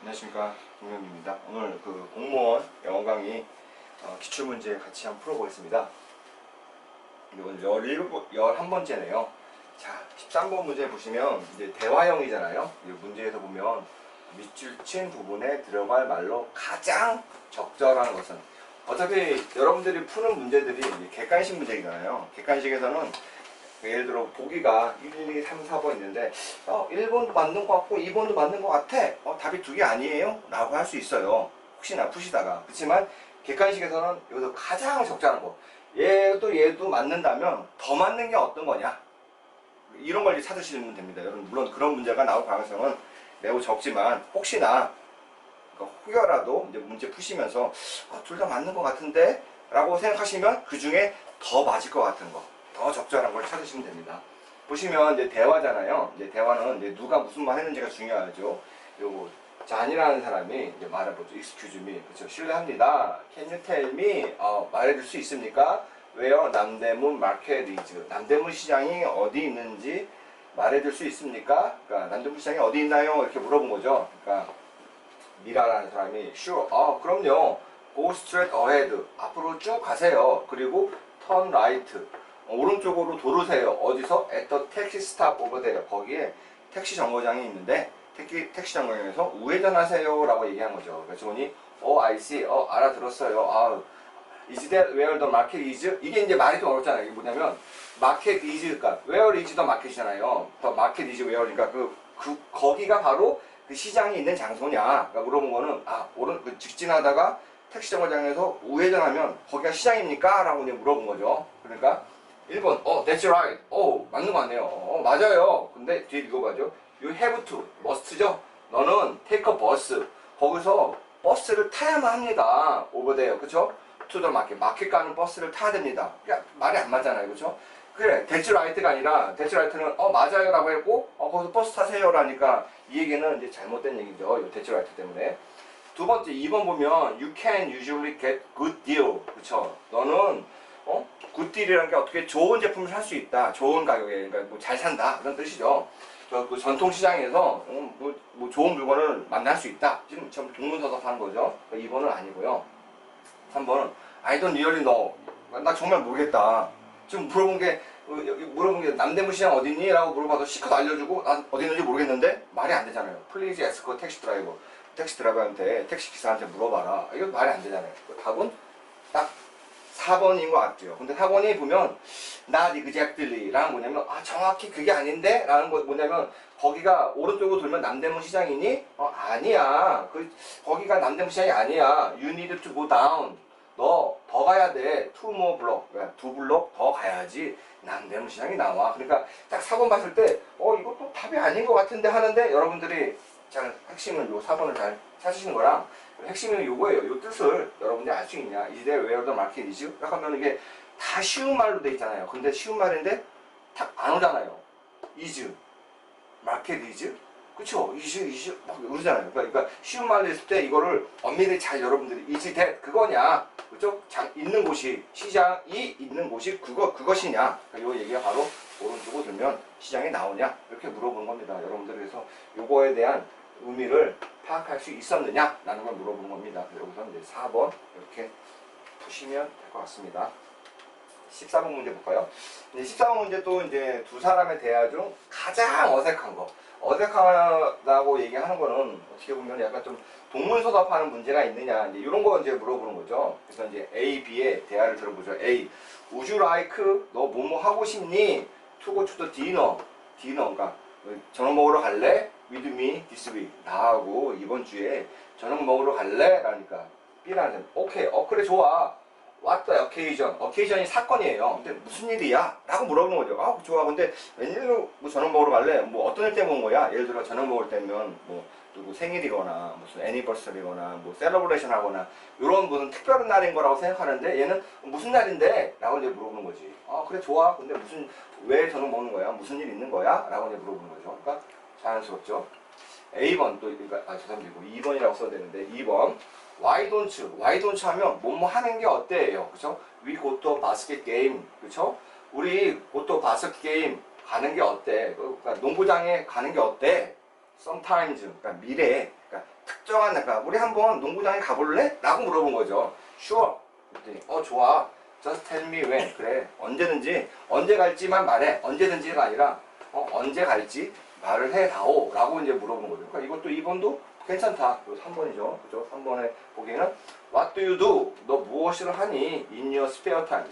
안녕하십니까 동명입니다. 오늘 그 공무원 영어 강의 어, 기출문제 같이 한번 풀어보겠습니다. 17, 11번째네요. 자, 13번 문제 보시면 이제 대화형이잖아요. 이 문제에서 보면 밑줄 친 부분에 들어갈 말로 가장 적절한 것은 어차피 여러분들이 푸는 문제들이 객관식 문제이잖아요. 객관식에서는 예를 들어 보기가 1, 2, 3, 4번 있는데 어, 1번도 맞는 것 같고 2번도 맞는 것 같아. 어, 답이 두 개 아니에요? 라고 할 수 있어요. 혹시나 푸시다가. 그렇지만 객관식에서는 여기서 가장 적절한 거. 얘도 얘도 맞는다면 더 맞는 게 어떤 거냐? 이런 걸 찾으시면 됩니다. 여러분 물론 그런 문제가 나올 가능성은 매우 적지만 혹시나 그러니까 혹여라도 이제 문제 푸시면서 어, 둘다 맞는 것 같은데 라고 생각하시면 그 중에 더 맞을 것 같은 거, 더 적절한 걸 찾으시면 됩니다. 보시면 이제 대화잖아요. 이제 대화는 이제 누가 무슨 말 했는지가 중요하죠. 요거 잔이라는 사람이 이제 말해보죠. Excuse me. 그렇죠. 실례합니다. Can you tell me? 어, 말해줄 수 있습니까? 왜요? 남대문 마켓 이즈. 남대문 시장이 어디 있는지 말해줄 수 있습니까? 그러니까 남대문 시장이 어디 있나요? 이렇게 물어본 거죠. 그러니까 미라라는 사람이 sure. 아, 그럼요. Go straight ahead. 앞으로 쭉 가세요. 그리고 turn right. 어, 오른쪽으로 도르세요. 어디서? the taxi stop over there. 거기에 택시 정거장이 있는데 택시, 택시 정거장에서 우회전하세요. 라고 얘기한 거죠. 그래서 저분이 어, I see. 어, 알아들었어요. 아, is that where the market is? 이게 이제 말이 좀 어렵잖아요. 이게 뭐냐면 market is, 그러니까 where is the market이잖아요. the market is where니까 그, 그 거기가 바로 그 시장이 있는 장소냐? 그러니까 물어본 거는 아, 오른 그 직진하다가 택시 정거장에서 우회전하면 거기가 시장입니까? 라고 이제 물어본 거죠. 그러니까 1번, 어, that's right. 어, 맞는 거 같네요. 어, 맞아요. 근데 뒤에 읽어봐죠. You have to, must죠? 너는 take a bus. 거기서 버스를 타야만 합니다. there. 그쵸? to the market. 마켓 가는 버스를 타야 됩니다. 그러니까 말이 안 맞잖아요. 그쵸? 그래, that's right가 아니라, that's right는, 어, 맞아요. 라고 했고, 어, 거기서 버스 타세요. 라니까, 이 얘기는 이제 잘못된 얘기죠. 이 that's right 때문에. 두 번째, 2번 보면, you can usually get good deal. 그쵸? 굿딜이라는 게 어떻게 좋은 제품을 살 수 있다. 좋은 가격에, 그러니까 뭐 잘 산다. 그런 뜻이죠. 저그 전통시장에서 음, 뭐, 뭐 좋은 물건을 만날 수 있다. 지금 전 동문서답 하는 거죠. 2번은 아니고요. 3번은 I don't really know. 나 정말 모르겠다. 지금 물어본 게 어, 물어본 게 남대문 시장 어디니? 라고 물어봐서 시컷 알려주고 난 어디 있는지 모르겠는데 말이 안 되잖아요. Ask a taxi driver. 택시 드라이버한테 택시 기사한테 물어봐라. 이거 말이 안 되잖아요. 그 답은 딱 4번인 것 같아요. 근데 4번이 보면 not exactly 라는 뭐냐면 아 정확히 그게 아닌데 라는 거 뭐냐면 거기가 오른쪽으로 돌면 남대문 시장이니? 어 아니야. 그 거기가 남대문 시장이 아니야. You need to go down. 너 더 가야 돼. two more block. 그러니까 두 블록 더 가야지 남대문 시장이 나와. 그러니까 딱 4번 봤을 때 어 이것도 답이 아닌 것 같은데 하는데 여러분들이 잘 핵심은 요 4번을 잘 찾으시는 거랑 핵심은 요거예요. 요 뜻을 여러분들이 알 수 있냐. Is there where the? 이렇게 하면 이게 다 쉬운 말로 돼 있잖아요. 근데 쉬운 말인데 딱 안 오잖아요. is, market is. 그쵸? is, is 막 이러잖아요. 그러니까, 그러니까 쉬운 말로 했을 때 이거를 엄밀히 잘 여러분들이 is that 그거냐. 그죠? 장, 있는 곳이 시장이 있는 곳이 그거 그것이냐. 그러니까 요 얘기가 바로 오른쪽으로 들면 시장에 나오냐 이렇게 물어보는 겁니다. 여러분들 그래서 요거에 대한 의미를 파악할 수 있었느냐라는 걸 물어보는 겁니다. 여기서 이제 4번 이렇게 푸시면 될 것 같습니다. 14번 문제 볼까요? 이제 14번 문제 또 이제 두 사람의 대화 중 가장 어색한 거. 어색하다고 얘기하는 거는 어떻게 보면 약간 좀 동문서답하는 문제가 있느냐 이제 이런 거 이제 물어보는 거죠. 그래서 이제 A, B의 대화를 들어보죠. A, you like 너 뭐뭐 하고 싶니? To the dinner. dinner 그러니까 저녁 먹으러 갈래? This week. 나하고 이번 주에 저녁 먹으러 갈래? 라니까 B라는 사람 오케이 어 그래 좋아. The occasion? occasion이 사건이에요. 근데 무슨 일이야? 라고 물어보는 거죠. 아, 좋아. 근데 웬일로 뭐 저녁 먹으러 갈래? 뭐 어떤 일 때문에 온 거야? 예를 들어 저녁 먹을 때면 뭐 누구 생일이거나 무슨 애니버서리거나 뭐 셀러브레이션 하거나 이런 무슨 특별한 날인 거라고 생각하는데 얘는 무슨 날인데? 라고 이제 물어보는 거지. 아, 그래 좋아. 근데 무슨 왜 저녁 먹는 거야? 무슨 일 있는 거야? 라고 이제 물어보는 거죠. 그러니까 자연스럽죠. A번 또 그러니까 아 죄송합니다. 2번이라고 써야 되는데 2번 why don't why don't 하면 뭐뭐 하는 게 어때요? 그죠? we go to basket game. 그죠? 우리 go to basket game 가는 게 어때? 그러니까 농구장에 가는 게 어때? sometimes 그러니까 미래 그러니까 적정한 날, 그러니까 우리 한번 농구장에 가볼래? 라고 물어본 거죠. Sure. 그랬더니 어 좋아. Just tell me when. 그래. 언제든지 언제 갈지만 말해. 언제든지가 아니라 어, 언제 갈지 말을 해다오. 라고 이제 물어본 거죠. 그러니까 이것도 2번도 괜찮다. 이거 3번이죠. 그죠? 3번에 보기에는 What do you do? 너 무엇을 하니? In your spare time.